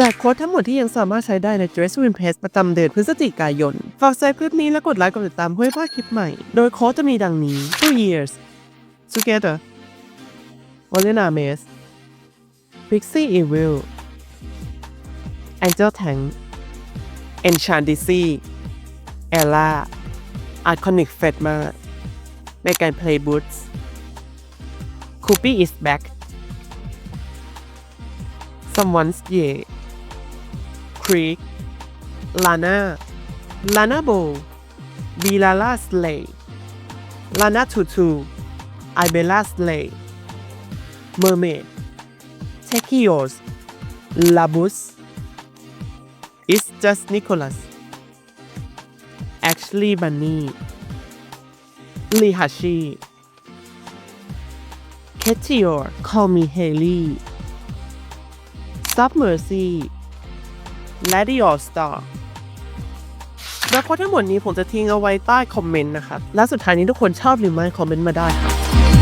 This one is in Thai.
จากโค้ดทั้งหมดที่ยังสามารถใช้ได้ใน Dress Win p a s s ประจำเดือนพฤศจิกายน ฝากแชร์คลิปนี้และกดไลค์กดติดตามเพื่อพลาดคลิปใหม่ โดยโค้ดจะมีดังนี้ Two years together Olena m e s Pixie Evil Angel Tang Enchant d i z y Ella Iconic f e d m a Megan Play Boots Coopy is back someone's y e a h ครีกลานาลานาโบวีลาลาสเลย์ลานาทูทูไอเบลาสเลย์เมอร์เมดเทคิโอสลาบุสอิสจัสนิโคลัสแอชลีย์บันนี่ลีฮัชชีเคทิโอร์คอลมีเฮลีย์ซับเมอร์ซี่และ The All Star แล้วข้อทั้งหมดนี้ผมจะทิ้งเอาไว้ใต้คอมเมนต์นะครับ และสุดท้ายนี้ทุกคนชอบหรือไม่คอมเมนต์มาได้ครับ